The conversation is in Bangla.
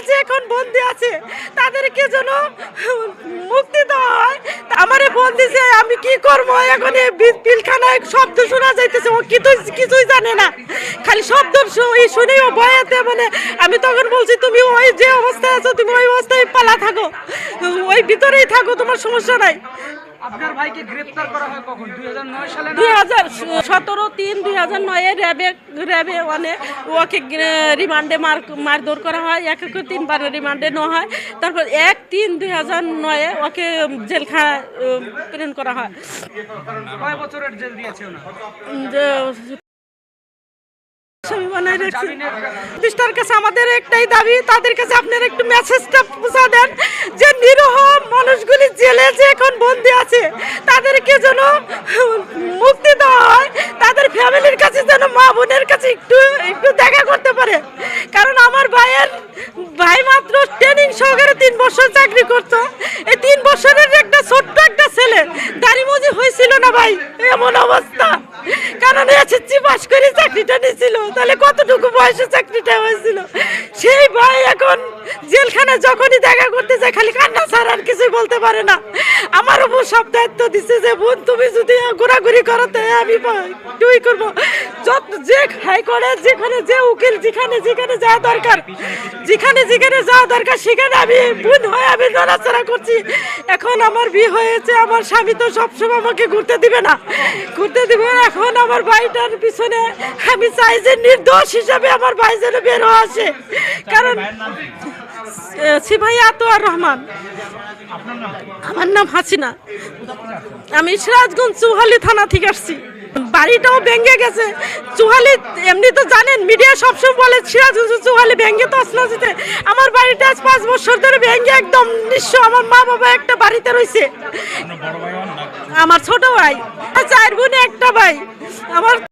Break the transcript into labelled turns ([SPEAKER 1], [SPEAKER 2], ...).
[SPEAKER 1] যে এখন বন্দি আছে, তাদেরকে যেন মুক্তি দেওয়া হয় আমারে বন্দি যে আমি কি করব? এখন এই পিলখানায় শব্দ শোনা যাইতেছে, ও কিছু কিছুই জানে না। খালি শব্দ শু- ই শুনেই ও ভয়েতে মানে আমি তখন বলছি, তুমি ওই যে অবস্থায় আছো, তুমি ওই অবস্থায় পালা থাকো। ওই ভিতরেই থাকো, তোমার সমস্যা নাই।
[SPEAKER 2] আপনার ভাইকে করা হয় কখন? সালে
[SPEAKER 1] র্যাবে র্যাবে মানে ওকে রিমান্ডে মার মারধর করা হয় এক এক তিনবার রিমান্ডে নেওয়া হয়। তারপর ওকে জেলখানা উম, প্রেরণ করা হয়।
[SPEAKER 2] কয় বছরের জেল দিয়েছে ওনা
[SPEAKER 1] ছবি বানায় রাখছে। প্রতিষ্ঠার কাছে আমাদের একটাই দাবি তাদের কাছে আপনার একটু মেসেজটা পৌঁছা দেন যে যে এখন বন্দি আছে, তাদেরকে যেন মুক্তি দেওয়া হয়, তাদের ফ্যামিলির কাছে যেন মা বোনের কাছে একটু একটু দেখা করতে পারে। কারণ আমার ভাইয়ের ভাই মাত্র ট্রেনিং সহকারে তিন বছর চাকরি করতো। এই তিন বছরের একটা ছোট্ট একটা ছেলে দাড়িমুজি হয়েছিল না ভাই এমন অবস্থা কারণ এসএসসি পাশ করে চাকরিটা নিয়েছিল। তাহলে কতটুকু বয়সে চাকরিটা হয়েছিল? সেই ভাই এখন জেলখানা যখনই দেখা করতে যায়, খালি কান্না ছাড়া আর কিছুই বলতে পারে না। আমার উপর সব দায়িত্ব দিচ্ছে যে, বোন, তুমি যদি ঘোরাঘুরি করো তাই আমি টুই করব। যেখানে যে উকিল, যেখানে যেখানে যাওয়া দরকার, যেখানে যেখানে যাওয়া দরকার, সেখানে আমি হয়ে আমি করছি। এখন আমার হয়েছে, আমার স্বামী তো আমাকে ঘুরতে না। ঘুরতে দিবে। এখন আমার ভাইটার পিছনে আমি চাই যে নির্দোষ হিসাবে আমার ভাই যেন বের আসে। কারণ আতোয়ার রহমান। আমার নাম হাসিনা। আমি সিরাজগঞ্জ চৌহালি থানা থেকে আসছি। বাড়িটাও ভেঙে গেছে। চুহালি এমনি তো জানেন মিডিয়া সবসময় বলে সিরাজগঞ্জ চুহালি ভেঙে তো আসলা যেতে আমার বাড়িটা আজ পাঁচ বছর ধরে ভেঙে একদম নিঃস্ব। আমার মা বাবা একটা বাড়িতে রয়েছে আমার ছোট ভাই চার বোনে একটা ভাই। আমার